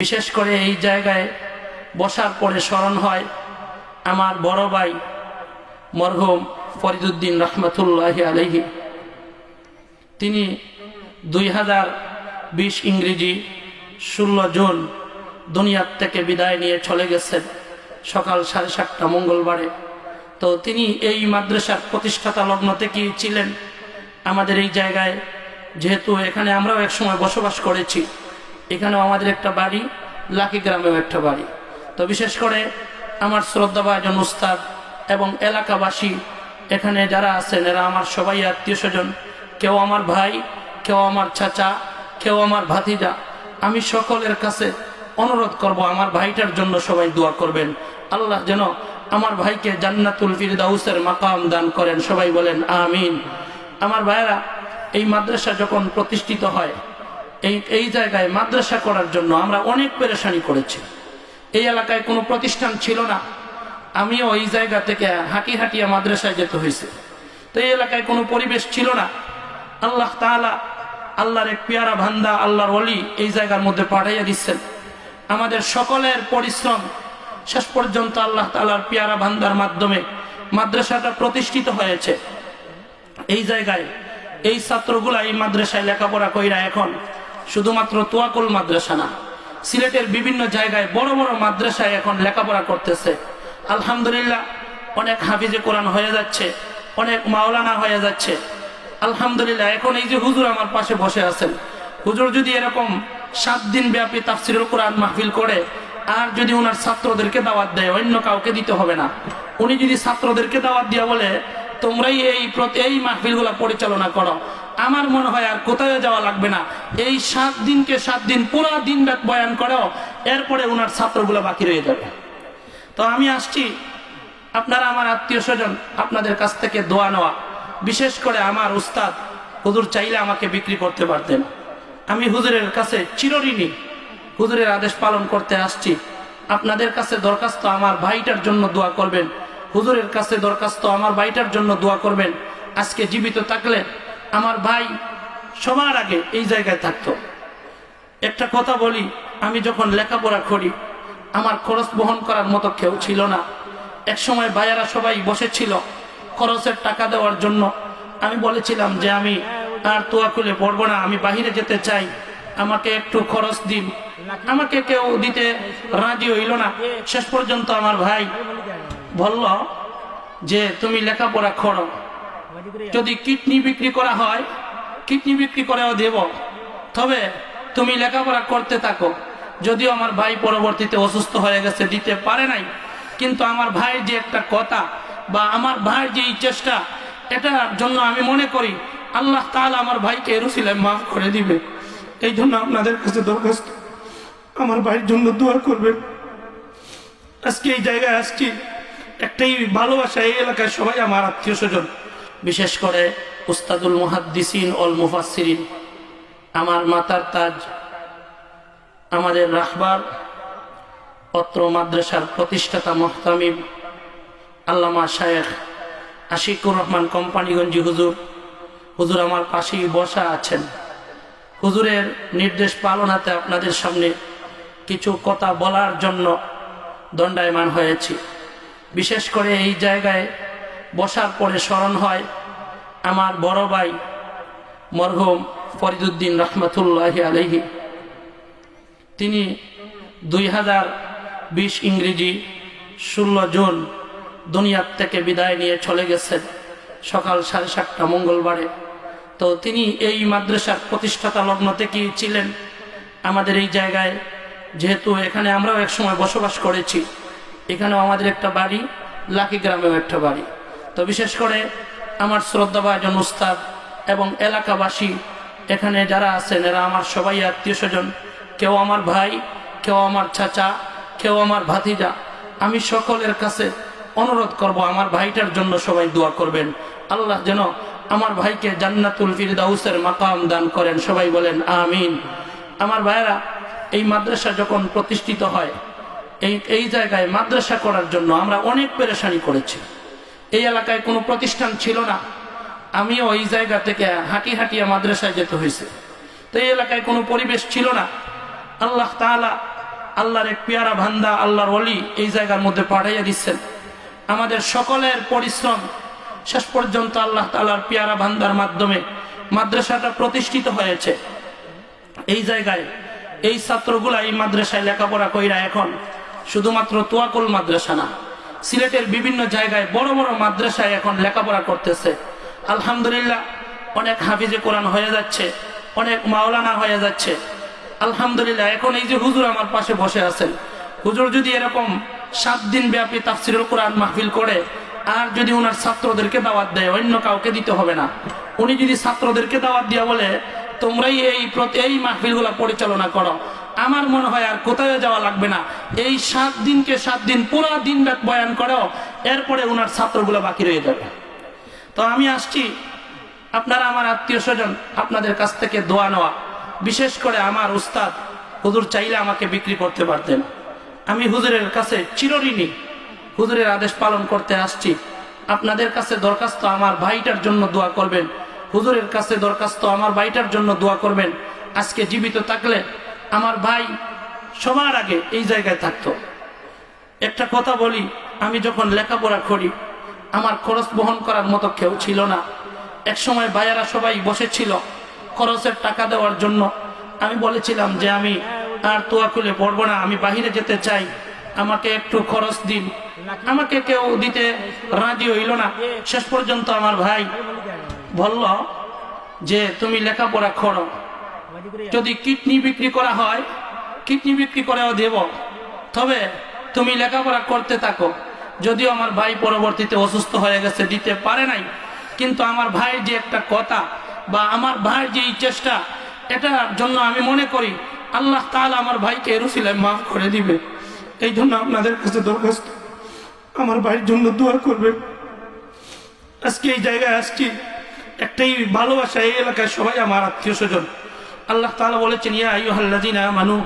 বিশেষ করে এই জায়গায় বসার পরে স্মরণ হয় আমার বড় ভাই মরহুম ফরিদুদ্দিন রহমতুল্লাহ আলহি তিনি দুই হাজার বিশ ইংরেজি ষোলো জুন দুনিয়ার থেকে বিদায় নিয়ে চলে গেছেন সকাল সাড়ে সাতটা মঙ্গলবারে। তো তিনি এই মাদ্রাসার প্রতিষ্ঠাতা লগ্ন থেকেই ছিলেন? আমাদের এই জায়গায় যেহেতু এখানে আমরাও একসময় বসবাস করেছি। এখানেও আমাদের একটা বাড়ি, লাকি গ্রামেও একটা বাড়ি। তো বিশেষ করে আমার শ্রদ্ধাভাজন উস্তাদ এবং এলাকাবাসী, এখানে যারা আছেন, এরা আমার সবাই আত্মীয় স্বজন, কেউ আমার ভাই, কেউ আমার চাচা, কেউ আমার ভাতিজা। আমি সকলের কাছে অনুরোধ করব, আমার ভাইটার জন্য সবাই দোয়া করবেন। আল্লাহ যেন আমার ভাইকে জান্নাতুল ফিরদাউসের মাকাম দান করেন, সবাই বলেন আমিন। আমার ভাইয়েরা, এই মাদ্রাসা যখন প্রতিষ্ঠিত হয় এই এই জায়গায় মাদ্রাসা করার জন্য আমরা অনেক পেরেশানি করেছি। এই এলাকায় কোনো প্রতিষ্ঠান ছিল না। আমিও এই জায়গা থেকে হাঁটি হাঁটিয়া মাদ্রাসায় যেতে হয়েছে। তো এই এলাকায় কোনো পরিবেশ ছিল না। আল্লাহ তাআলা আল্লাহর এক পেয়ারা ভান্দা আল্লাহর অলি এই জায়গার মধ্যে পাঠাইয়া দিচ্ছেন। আমাদের সকলের পরিশ্রম শেষ পর্যন্ত আল্লাহ তাআলার পেয়ারা ভান্দার মাধ্যমে মাদ্রাসাটা প্রতিষ্ঠিত হয়েছে। এই জায়গায় এই ছাত্রগুলা এই মাদ্রাসায় লেখাপড়া কইরা এখন শুধুমাত্র তোয়াকুল মাদ্রাসা না, সিলেটের বিভিন্ন জায়গায় বড় বড় মাদ্রাসায় এখন লেখাপড়া করতেছে। আলহামদুলিল্লাহ, অনেক হাফিজে কোরআন হয়ে যাচ্ছে, অনেক মাওলানা হয়ে যাচ্ছে। আলহামদুলিল্লাহ, এখন এই যে হুজুর আমার পাশে বসে আছেন, হুজুর যদি এরকম সাত দিন ব্যাপী তাফসিরুল কোরআন মাহফিল করে, আর যদি ওনার ছাত্রদেরকে দাওয়াত দেয়, অন্য কাউকে দিতে হবে না। উনি যদি ছাত্রদেরকে দাওয়াত দিয়া বলে, তোমরাই এই এই মাহফিলগুলা পরিচালনা করো আমার মনে হয় আর কোথায় যাওয়া লাগবে না। এই সাত দিনকে সাত দিন পুরো দিন রাত বয়ান করো এরপরে ওনার ছাত্রগুলো বাকি রয়ে যাবে। তো আমি আসছি। আপনারা আমার আত্মীয় স্বজন, আপনাদের কাছ থেকে দোয়া নেওয়া। বিশেষ করে আমার উস্তাদ, হুজুর চাইলে আমাকে বিক্রি করতে পারতেন। আমি হুজুরের কাছে চিরঋণী। হুজুরের আদেশ পালন করতে আসছি। আপনাদের কাছে দরখাস্ত আমার ভাইটার জন্য দোয়া করবেন। হুজুরের কাছে দরখাস্ত আমার ভাইটার জন্য দোয়া করবেন। আজকে জীবিত থাকলে আমার ভাই সবার আগে এই জায়গায় থাকতো। একটা কথা বলি, আমি যখন লেখাপড়া করি, আমার খরচ বহন করার মতো কেউ ছিল না। এক সময় ভাইয়ারা সবাই বসেছিল খরচের টাকা দেওয়ার জন্য। আমি বলেছিলাম যে আমি আর তোয়া খুলে পড়ব না, আমি বাহিরে যেতে চাই, আমাকে একটু খরচ দিন। আমাকে কেউ দিতে রাজি হইল না। শেষ পর্যন্ত আমার ভাই বলল যে, তুমি লেখাপড়া করো। যদি কিডনি বিক্রি করা হয়, কিডনি বিক্রি করেও দেব। তবে তুমি লেখাপড়া করতে থাকো। যদিও আমার ভাই পরবর্তীতে অসুস্থ হয়ে গেছে, দিতে পারে নাই। কিন্তু আমার ভাইয়ের যে একটা কথা বা আমার ভাইয়ের যে চেষ্টা, এটার জন্য আমি মনে করি, আল্লাহ তাআলা আমার ভাইকে এরুসিলে মাফ করে দিবে। এই জন্য আপনাদের কাছে দরখাস্ত। আমার ভাইয়ের জন্য দোয়া করবেন। আজকে এই জায়গায় আসছি। একটাই ভালোবাসা, এই এলাকায় সবাই আমার আত্মীয় স্বজন। বিশেষ করে উস্তাদুল মুহাদ্দিসিন অল মুফাসসিরিন। আমার মাতার তাজ, আমাদের রাহবার, পত্র মাদ্রাসার প্রতিষ্ঠাতা মোহতামিম, আল্লামা শায়েখ আশিকুর রহমান কোম্পানিগঞ্জি হুজুর। হুজুর আমার পাশেই বসা আছেন। হুজুরের নির্দেশ পালনাতে আপনাদের সামনে কিছু কথা বলার জন্য দণ্ডায়মান হয়েছি। বিশেষ করে এই জায়গায় বসার পরে স্মরণ হয় আমার বড় ভাই মরহুম ফরিদুদ্দিন রহমতুল্লাহ আলহি তিনি দুই হাজার বিশ ইংরেজি ষোলো জুন দুনিয়ার থেকে বিদায় নিয়ে চলে গেছেন সকাল সাড়ে সাতটা মঙ্গলবারে। তো তিনি এই মাদ্রাসার প্রতিষ্ঠাতা লগ্ন থেকেই ছিলেন। আমাদের এই জায়গায় যেহেতু এখানে আমরাও একসময় বসবাস করেছি, এখানেও আমাদের একটা বাড়ি, লাকি গ্রামেও একটা বাড়ি। তো বিশেষ করে আমার শ্রদ্ধাভাজন উস্তাদ এবং এলাকাবাসী, এখানে যারা আছেন, এরা আমার সবাই আত্মীয় স্বজন, কেউ আমার ভাই, কেউ আমার চাচা, কেউ আমার ভাতিজা। আমি সকলের কাছে অনুরোধ করব, আমার ভাইটার জন্য সবাই দোয়া করবেন। আল্লাহ যেন আমার ভাইকে জান্নাতুল ফিরদাউসের মাকাম দান করেন, সবাই বলেন আমিন। আমার ভাইয়েরা, এই মাদ্রাসা যখন প্রতিষ্ঠিত হয়, এই এই জায়গায় মাদ্রাসা করার জন্য আমরা অনেক পেরেশানি করেছি। এই এলাকায় কোনো প্রতিষ্ঠান ছিল না। আমিও এই জায়গা থেকে হাঁটি হাঁটিয়া মাদ্রাসায় যেতে হয়েছে। তো এই এলাকায় কোনো পরিবেশ ছিল না। আল্লাহ তাআলা আল্লাহর এক পেয়ারা ভান্দা আল্লাহর অলি এই জায়গার মধ্যে পাঠাইয়া দিচ্ছেন। আমাদের সকলের পরিশ্রম শেষ পর্যন্ত আল্লাহ তালার পেয়ারা ভান্দার মাধ্যমে মাদ্রাসাটা প্রতিষ্ঠিত হয়েছে। এই জায়গায় এই ছাত্রগুলা এই মাদ্রাসায় লেখাপড়া কইরা এখন শুধুমাত্র তোয়াকুল মাদ্রাসা না সিলেটের বিভিন্ন জায়গায় বড় বড় মাদ্রাসায় এখন লেখাপড়া করতেছে। আলহামদুলিল্লাহ, অনেক হাফিজে কোরআন হয়ে যাচ্ছে, অনেক মাওলানা হয়ে যাচ্ছে। আলহামদুলিল্লাহ, এখন এই যে হুজুর আমার পাশে বসে আছেন, হুজুর যদি এরকম সাত দিন ব্যাপী তাফসিরুল কোরআন মাহফিল করে, আর যদি ওনার ছাত্রদেরকে দাওয়াত দেয়, অন্য কাউকে দিতে হবে না। উনি যদি ছাত্রদেরকে দাওয়াত দিয়া বলে, তোমরাই এই প্রতি, এই মাহফিলগুলো পরিচালনা করো। আমার মনে হয় আর কোথায় যাওয়া লাগবে না। এই সাত দিনকে সাত দিন পুরো দিন রাত বয়ান করো এরপরে ওনার ছাত্রগুলো বাকি রয়ে যাবে। তো আমি আসছি। আপনারা আমার আত্মীয় স্বজন, আপনাদের কাছ থেকে দোয়া নেওয়া। বিশেষ করে আমার উস্তাদ, হুজুর চাইলে আমাকে বিক্রি করতে পারতেন। আমি হুজুরের কাছে চিরঋণী। হুজুরের আদেশ পালন করতে আসছি। আপনাদের কাছে দরখাস্ত আমার ভাইটার জন্য দোয়া করবেন। হুজুরের কাছে দরখাস্ত আমার ভাইটার জন্য দোয়া করবেন। আজকে জীবিত থাকলে আমার ভাই সবার আগে এই জায়গায় থাকতো। একটা কথা বলি, আমি যখন লেখাপড়া করি, আমার খরচ বহন করার মতো কেউ ছিল না। এক সময় ভাইয়ারা সবাই বসেছিল খরচের টাকা দেওয়ার জন্য। আমি বলেছিলাম যে আমি আর তোয়া খুলে পড়ব না, আমি বাহিরে যেতে চাই, আমাকে একটু খরচ দিন। আমাকে কেউ দিতে রাজি হইল না। শেষ পর্যন্ত আমার ভাই বলল যে, তুমি লেখাপড়া করো যদি কিডনি বিক্রি করা হয়, কিডনি বিক্রি করেও দেব। তবে তুমি লেখাপড়া করতে থাকো। যদিও আমার ভাই পরবর্তীতে অসুস্থ হয়ে গেছে, দিতে পারে নাই। কিন্তু আমার ভাইয়ের যে একটা কথা বা আমার ভাইয়ের যে এই চেষ্টা, এটার জন্য আমি মনে করি, আল্লাহ তাআলা আমার ভাইকে রুসিলায় মাফ করে দিবে। এই জন্য আপনাদের কাছে দরখাস্ত। আমার ভাইয়ের জন্য দোয়া করবেন আজকে এই জায়গায় আসছি। একটাই ভালোবাসা, এই এলাকায় সবাই আমার আত্মীয় স্বজন। আল্লাহ তাআলা বলেছেন, ইয়া আইয়ুহাল্লাযীনা আমানু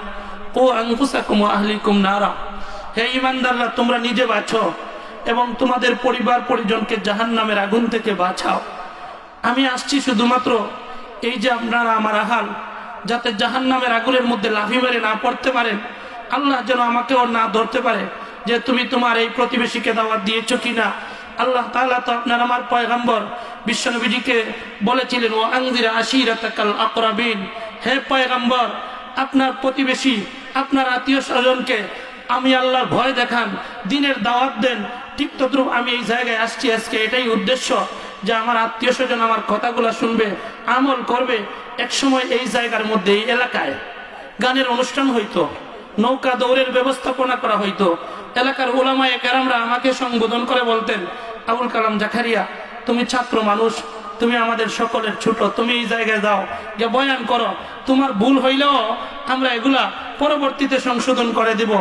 ও আনফুসাকুম ওয়া আহলিকুম নারা। হে ঈমানদাররা, তোমরা নিজে বাঁচো এবং তোমাদের পরিবার পরিজনকে জাহান্নামের আগুন থেকে বাঁচাও। আমি আসছি শুধুমাত্র এই যে আপনারা আমার আহাল, যাতে জাহান্নামের আগুনের মধ্যে লাফি মেরে না পড়তে পারেন। আল্লাহ যেন আমাকেও না ধরতে পারে যে তুমি তোমার এই প্রতিবেশীকে দাওয়াত দিয়েছ কিনা। আল্লাহ তাআলা তো আপনার আমার পয়গাম্বর, বিশ্বনবীজিকে বলেছিলেন ও আংদিরা আশিরাতাকাল আকরাবিন। হে পয়গাম্বর, আপনার প্রতিবেশী, আপনার আত্মীয় স্বজনকে আমি আল্লাহর ভয় দেখান, দিনের দাওয়াত দেন। ঠিক আমি এই জায়গায় আসছি আজকে, এটাই উদ্দেশ্য যে আমার আত্মীয় স্বজন আমার কথাগুলো শুনবে, আমল করবে এক সময় এই জায়গার মধ্যে, এই এলাকায়। গানের অনুষ্ঠান হইতো, নৌকা দৌড়ের ব্যবস্থাপনা করা হইতো। এলাকার ওলামায়ে কেরামরা আমাকে সম্বোধন করে বলতেন, আবুল কালাম জাখারিয়া তুমি ছাত্র মানুষ তুমি আমাদের সকলের ছোট, তুমি এই জায়গায় যাও যে বয়ান করো। তোমার ভুল হইলেও আমরা এগুলা পরবর্তীতে সংশোধন করে দিব।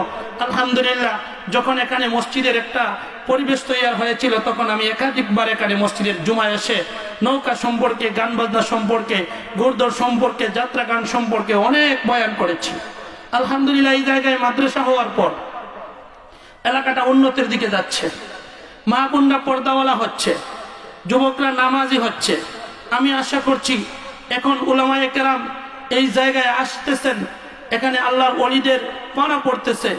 আলহামদুলিল্লাহ, যখন এখানে মসজিদের একটা পরিবেশ তৈরি হয়েছিল, তখন আমি একাধিকবার এখানে মসজিদের জুমায় এসে নৌকা সম্পর্কে গান বাজনা সম্পর্কে ঘোড়দৌড় সম্পর্কে যাত্রা গান সম্পর্কে অনেক বয়ান করেছি। আলহামদুলিল্লাহ, এই জায়গায় মাদ্রাসা হওয়ার পর এলাকাটা উন্নতির দিকে যাচ্ছে। মা বোনরা পর্দাওয়ালা হচ্ছে। যুবকরা নামাজি হচ্ছে। আমি আশা করছি এখন ওলামায় কেরাম এই জায়গায় আসতেছেন। এখানে আল্লাহর অলিদের পড়া পড়তেছে।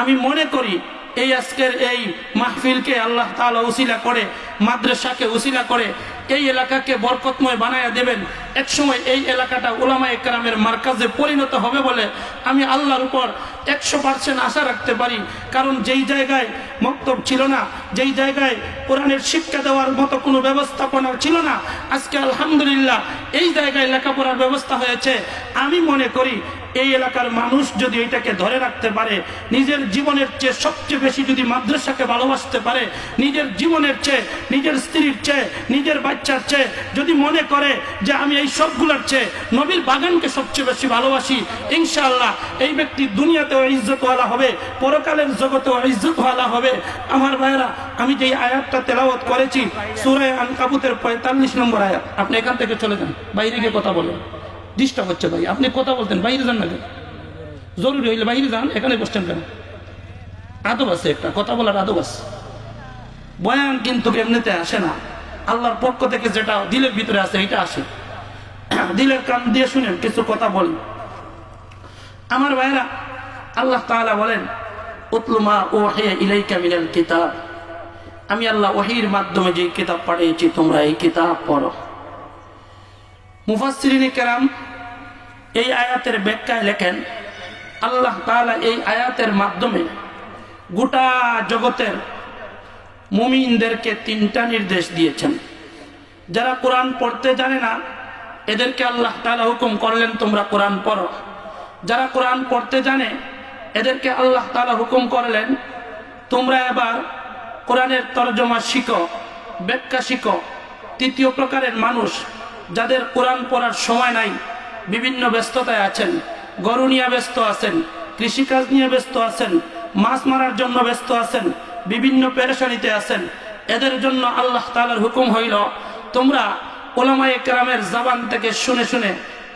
আমি মনে করি এই আজকের এই মাহফিলকে আল্লাহ তালা উসিলা করে মাদ্রাসাকে উসিলা করে এই এলাকাকে বরকতময় বানায়া দেবেন। এক সময় এই এলাকাটা ওলামা একরামের মার্কাজে পরিণত হবে বলে আমি আল্লাহর উপর একশো পার্সেন্ট আশা রাখতে পারি। কারণ যেই জায়গায় মক্তব ছিল না, যেই জায়গায় কোরআনের শিক্ষা দেওয়ার মতো কোনো ব্যবস্থাপনা ছিল না, আজকে আলহামদুলিল্লাহ এই জায়গায় লেখাপড়ার ব্যবস্থা হয়েছে। আমি মনে করি এই এলাকার মানুষ যদি এটাকে ধরে রাখতে পারে, নিজের জীবনের চেয়ে সবচেয়ে বেশি যদি মাদ্রাসাকে ভালোবাসতে পারে, নিজের জীবনের চেয়ে, নিজের স্ত্রীর চেয়ে, নিজের বাচ্চার চেয়ে, যদি মনে করে যে আমি এই সবগুলোর চেয়ে নবীর বাগানকে সবচেয়ে বেশি ভালোবাসি, ইনশাআল্লাহ এই ব্যক্তি দুনিয়াতেও ইজ্জতওয়ালা হবে, পরকালের জগতেও ইজ্জতওয়ালা হবে। আমার ভাইয়েরা, আমি যেই আয়াতটা তেলাওয়াত করেছি সুরায় আনকাবুতের পঁয়তাল্লিশ নম্বর আয়াত, আপনি এখান থেকে চলে যান, বাইরে গিয়ে কথা বলেন। ডিস্টার্ব হচ্ছে ভাই। আপনি কথা বলতেন, বাইরে যান না কেন? জরুরি হইলে বাইরে যান, এখানে বসছেন কেন? আদব আছে একটা, কথা বলার আদব আছে। বয়ান কিন্তু এমনিতে আসে না। আল্লাহর পক্ষ থেকে যেটা দিলের ভিতরে আছে, এটা আসে। দিলের কান দিয়ে শুনেন, কিছু কথা বলেন। আমার ভাইরা আল্লাহ তাআলা বলেন উতলুমা ও ইলাইকা মিনাল কিতাব। আমি আল্লাহ ওহির মাধ্যমে যে কিতাব পাঠিয়েছি, তোমরা এই কিতাব পড়ো। মুফাসসিরিনে কেরাম এই আয়াতের ব্যাখ্যায় লেখেন, আল্লাহ তাআলা এই আয়াতের মাধ্যমে গোটা জগতের মুমিনদেরকে তিনটা নির্দেশ দিয়েছেন। যারা কোরআন পড়তে জানে না, এদেরকে আল্লাহ তালা হুকুম করলেন, তোমরা কোরআন পড়ো। যারা কোরআন পড়তে জানে, এদেরকে আল্লাহ তালা হুকুম করলেন, তোমরা এবার কোরআনের তর্জমা শিখো, ব্যাখ্যা শিখো। তৃতীয় প্রকারের মানুষ যাদের কোরআন পড়ার সময় নাই, বিভিন্ন ব্যস্ততায় আছেন, গরু নিয়ে ব্যস্ত আছেন, কৃষিকাজ নিয়ে ব্যস্ত আছেন, মাছ মারার জন্য ব্যস্ত আছেন, বিভিন্ন পেরেশানিতে আছেন, এদের জন্য আল্লাহ তালার হুকুম হইল, তোমরা ওলামায়ে কেরামের জবান থেকে শুনে শুনে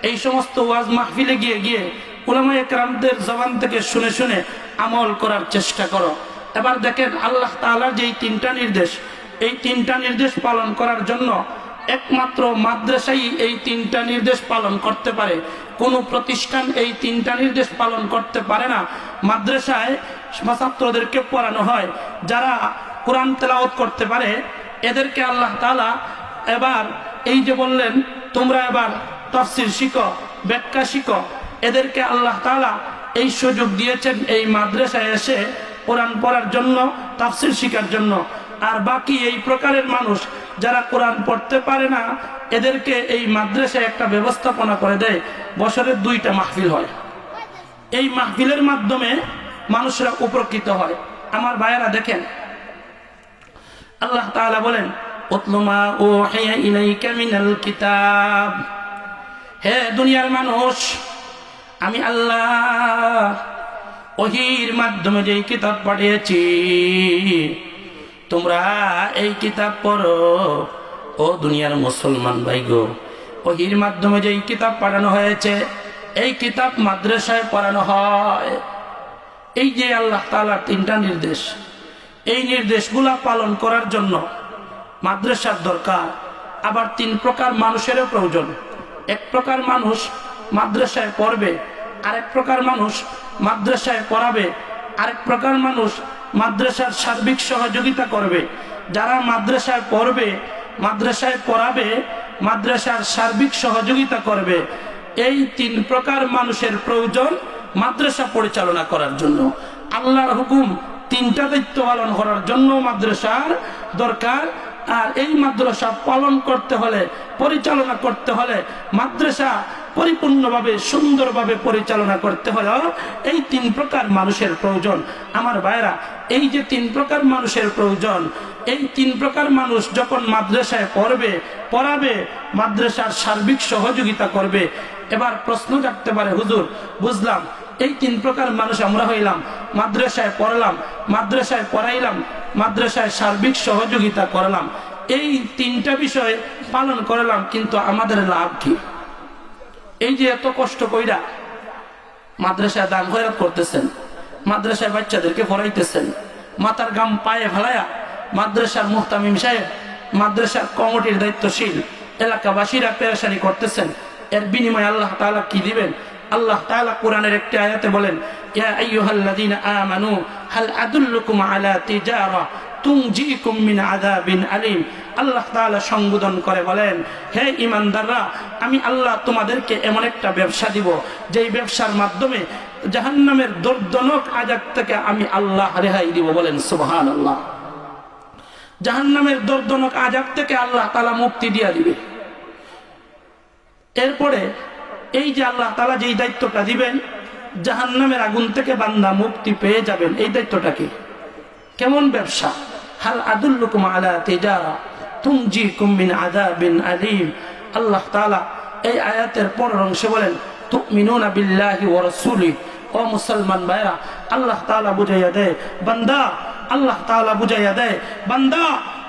এই সমস্ত ওয়াজ মাহফিলে গিয়ে গিয়ে ওলামায়ে কেরামদের জবান থেকে শুনে শুনে আমল করার চেষ্টা করো। এবার দেখেন আল্লাহ তাআলার যে এই তিনটা নির্দেশ, এই তিনটা নির্দেশ পালন করার জন্য একমাত্র মাদ্রাসাই এই তিনটা নির্দেশ পালন করতে পারে। কোনো প্রতিষ্ঠান এই তিনটা নির্দেশ পালন করতে পারে না। মাদ্রাসায় ছাত্রদেরকে পড়ানো হয়, যারা কোরআন তেলাওয়াত করতে পারে। এদেরকে আল্লাহ তালা এবার এই যে বললেন, তোমরা এবার তফসির শিখো, ব্যাখ্যা শিখো। এদেরকে আল্লাহ তালা এই সুযোগ দিয়েছেন এই মাদ্রাসায় এসে কোরআন পড়ার জন্য, তাফসির শিকার জন্য। আর বাকি এই প্রকারের মানুষ যারা কোরআন পড়তে পারে না, এদেরকে এই মাদ্রাসায় একটা ব্যবস্থাপনা করে দেয় বছরের দুইটা মাহফিল হয়। এই মাহফিলের মাধ্যমে মানুষরা উপকৃত হয়। আমার ভাইয়েরা দেখেন, আল্লাহ তাআলা বলেন উতলুমা উহিয়া ইলাইকা মিনাল কিতাব। হে দুনিয়ার মানুষ, আমি আল্লাহ ওহির মাধ্যমে যেই কিতাব পাঠিয়েছি তোমরা এই কিতাব পড়ো। ও দুনিয়ার মুসলমান ভাই গো ওহির মাধ্যমে যে এই কিতাব পাঠানো হয়েছে, এই কিতাব মাদ্রাসায় পড়ানো হয়। এই যে আল্লাহ তাআলার তিনটা নির্দেশ, এই নির্দেশগুলা পালন করার জন্য মাদ্রাসার দরকার। আবার তিন প্রকার মানুষেরও প্রয়োজন। এক প্রকার মানুষ মাদ্রাসায় পড়বে, আরেক প্রকার মানুষ মাদ্রাসায় পড়াবে, আরেক প্রকার মানুষ মাদ্রাসার সার্বিক সহযোগিতা করবে। যারা মাদ্রাসায় পড়বে, মাদ্রাসায় পড়াবে, মাদ্রাসার সার্বিক সহযোগিতা করবে, এই তিন প্রকার মানুষের প্রয়োজন মাদ্রাসা পরিচালনা করার জন্য। আল্লাহর হুকুম তিনটা দায়িত্ব পালন করার জন্য মাদ্রাসার দরকার। আর এই মাদ্রাসা পালন করতে হলে, পরিচালনা করতে হলে মাদ্রাসা পরিপূর্ণভাবে, সুন্দরভাবে পরিচালনা করতে হলে। এই তিন প্রকার মানুষের প্রয়োজন। আমার ভাইরা এই যে তিন প্রকার মানুষের প্রয়োজন, এই তিন প্রকার মানুষ যখন মাদ্রাসায় পড়বে, পড়াবে, মাদ্রাসার সার্বিক সহযোগিতা করবে। এবার প্রশ্ন জাগতে পারে, হুজুর, বুঝলাম, এই তিন প্রকার মানুষ আমরা হইলাম, মাদ্রাসায় পড়লাম, মাদ্রাসায় পড়াইলাম, মাদ্রাসায় সার্বিক সহযোগিতা করলাম। এই তিনটা বিষয় পালন করলাম, কিন্তু আমাদের লাভ কি? এই যে এত কষ্ট কইরা মাদ্রাসায় দান খয়রাত করতেছেন, মাদ্রাসায় বাচ্চাদেরকে পড়াইতেছেন, মাথার গাম পায়ে ফেলায়া মাদ্রাসার মুহতামিম সাহেব, মাদ্রাসার কমিটির দায়িত্বশীল এলাকাবাসীরা পেরেশানি করতেছেন। এর বিনিময়ে আল্লাহ তাআলা কি দিবেন? আল্লাহ তাআলা কোরআনের একটি আয়াতে বলেন, ইয়া আইয়ুহাল্লাযীনা আমানু, হাল আদুল্লুকুম আলা তিজারা তুনজিকুম মিন আযাবিন আলিম। আল্লাহ তাআলা সম্বোধন করে বলেন, হে ইমানদাররা আমি আল্লাহ তোমাদেরকে এমন একটা ব্যবসা দিব, যেই ব্যবসার মাধ্যমে জাহান্নামের দর্দনক আজাব থেকে আমি আল্লাহ রেহাই দিব। বলেন, সুবহানাল্লাহ। জাহান্নামের দর্দনক আজাব থেকে আল্লাহ তাআলা মুক্তি দিয়া দিবে। এরপরে এই যে আল্লাহ তালা যেই দায়িত্বটা দিবেন জাহান নামের আগুন থেকে বান্দা মুক্তি পেয়ে যাবেন, এই দায়িত্বটাকে কেমন ব্যবসা? হাল আদুল্লুকুম আলা তেজারা তুমজি কুমিন আদা বিন আলিম। আল্লাহ তালা এই আয়াতের পরের অংশে বলেন, তুমিনুনা বিল্লাহি ওয়া রাসূলি। ও মুসলমান ভাইরা, আল্লাহ তাআলা বুঝাইয়া দেয়, বান্দা, আল্লাহ তাআলা বুঝাইয়া দেয়, বান্দা,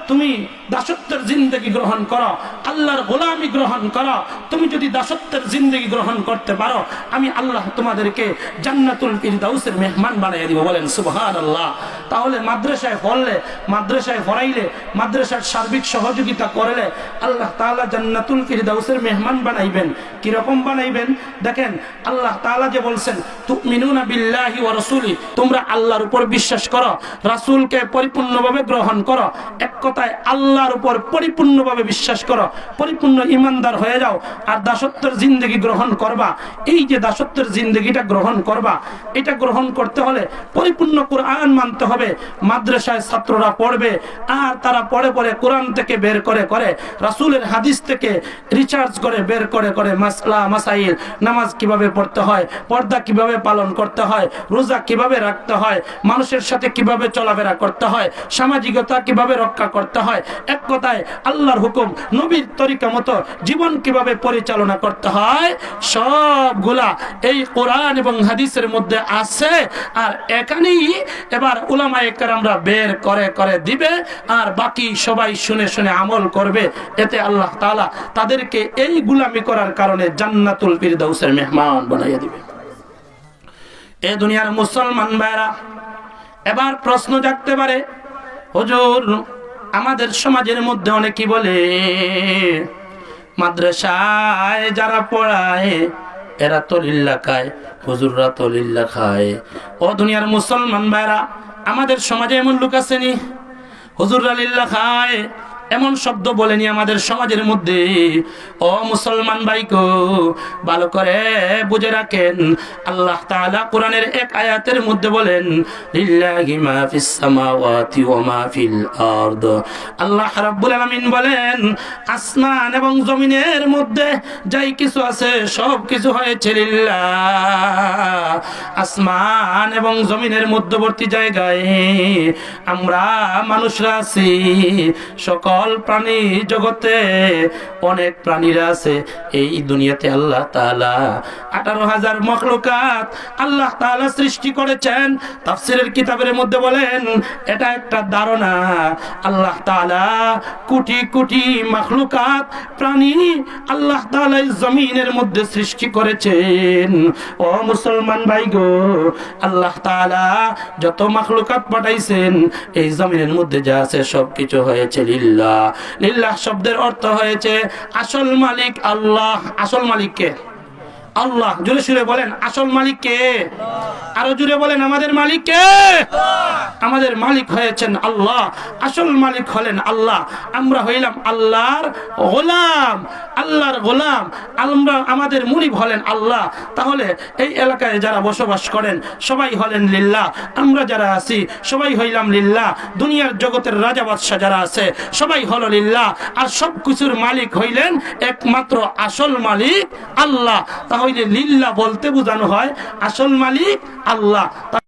তুমি দাসত্বের জিন্দগি গ্রহণ করো, আল্লাহর গোলামি গ্রহণ করো। তুমি যদি দাসত্বের জিন্দগি গ্রহণ করতে পারো, আমি আল্লাহ তোমাদেরকে জান্নাতুল ফিরদাউসের মেহমান বানিয়ে দিব। বলেন সুবহান আল্লাহ তাহলে মাদ্রাসায় পড়লে, মাদ্রাসায় পড়াইলে, মাদ্রাসার সার্বিক সহযোগিতা করলে আল্লাহ তাআলা জান্নাতুল ফিরদাউসের মেহমান বানাইবেন। কি রকম বানাইবেন? দেখেন, আল্লাহ তাআলা যে বলছেন, তুমিনুনা বিল্লাহি ওয়া রাসূলি তোমরা আল্লাহর উপর বিশ্বাস করো, রাসূলকে পরিপূর্ণভাবে গ্রহণ করো। এক কথায় আল্লাহর উপর পরিপূর্ণভাবে বিশ্বাস করো, পরিপূর্ণ ইমানদার হয়ে যাও আর দাসত্বের জিন্দগি গ্রহণ করবা। এই যে দাসত্বের জিন্দগিটা গ্রহণ করবা, এটা গ্রহণ করতে হলে পরিপূর্ণ কোরআন মানতে হবে। মাদ্রাসায় ছাত্ররা পড়বে আর তারা পড়ে পড়ে কোরআন থেকে বের করে করে, রাসূলের হাদিস থেকে রিচার্জ করে বের করে করে মাসলা, মাসাইল, নামাজ কীভাবে পড়তে হয়, পর্দা কীভাবে পালন করতে হয়, রোজা কীভাবে রাখতে হয়, মানুষের সাথে কীভাবে চলাফেরা করতে হয়, সামাজিকতা কীভাবে রক্ষা করতে হয় এক কথায় আল্লাহর হুকুম, নবীর তরিকা মতো জীবন কীভাবে পরিচালনা করতে হয়, সবগুলা এই কোরআন এবং হাদিসের মধ্যে আছে। আর এখানেই এবার উলামা আমরা বের করে করে দিবে, আর বাকি সবাই শুনে শুনে আমল করবে। এতে আল্লাহ তালা তাদেরকে এই গুলামি করার কারণে জান্নাতুল ফিরদাউসের মেহমান বানাইয়া দিবে। এ দুনিয়ার মুসলমান ভাইরা, এবার প্রশ্ন জাগতে পারে, হুজুর আমাদের সমাজের মধ্যে অনেকে বলে, মাদ্রাসায় যারা পড়ায়, এরা তলিল্লা খায়, হুজুররা তলিল্লা খায়। ও দুনিয়ার মুসলমান ভাইরা, আমাদের সমাজে এমন লোক আসেনি হুজুররা লিল্লা খায় এমন শব্দ বলেনি আমাদের সমাজের মধ্যে। ও মুসলমান ভাইকো, ভালো করে বুঝে রাখেন। আল্লাহ কোরআনের এক আয়াতের মধ্যে বলেন আল্লাহ রাব্বুল বলেন, আসমান এবং জমিনের মধ্যে যাই কিছু আছে, সব কিছু হয়েছে আসমান এবং জমিনের মধ্যবর্তী জায়গায় আমরা মানুষরা আছি। সকল প্রাণী জগতে অনেক প্রাণীরা আছে। এই দুনিয়াতে আল্লাহ তাআলা আঠারো হাজার মখলুকাত আল্লাহ তাআলা সৃষ্টি করেছেন। তাফসিরের কিতাবের মধ্যে বলেন, এটা একটা ধারণা। আল্লাহ তাআলা কোটি কোটি মখলুকাত প্রাণী আল্লাহ এই জমিনের মধ্যে সৃষ্টি করেছেন। ও মুসলমান ভাই গো আল্লাহ তাআলা যত মখলুকাত পাঠাইছেন, এই জমিনের মধ্যে যা আছে সবকিছু হয়েছে লিল্লাহ লিল্লাহ শব্দের অর্থ হয়েছে আসল মালিক আল্লাহ। আসল মালিক কে? আল্লাহ জুড়ে সুরে বলেন, আসল মালিক কে? আরও জুড়ে বলেন, আমাদের মালিক কে? আমাদের মালিক হয়েছেন আল্লাহ, আসল মালিক হলেন আল্লাহ। আমরা হইলাম আল্লাহর গোলাম আল্লাহর গোলাম। আমরা, আমাদের মুরিব হলেন আল্লাহ। তাহলে এই এলাকায় যারা বসবাস করেন, সবাই হলেন লিল্লাহ। আমরা যারা আছি, সবাই হইলাম লিল্লাহ। দুনিয়ার জগতের রাজা বাদশাহ যারা আছে, সবাই হলো লিল্লাহ। আর সব কিছুর মালিক হইলেন একমাত্র আসল মালিক আল্লাহ। তাহলে লিল্লাহ বলতে বোঝানো হয় আসল মালিক আল্লাহ।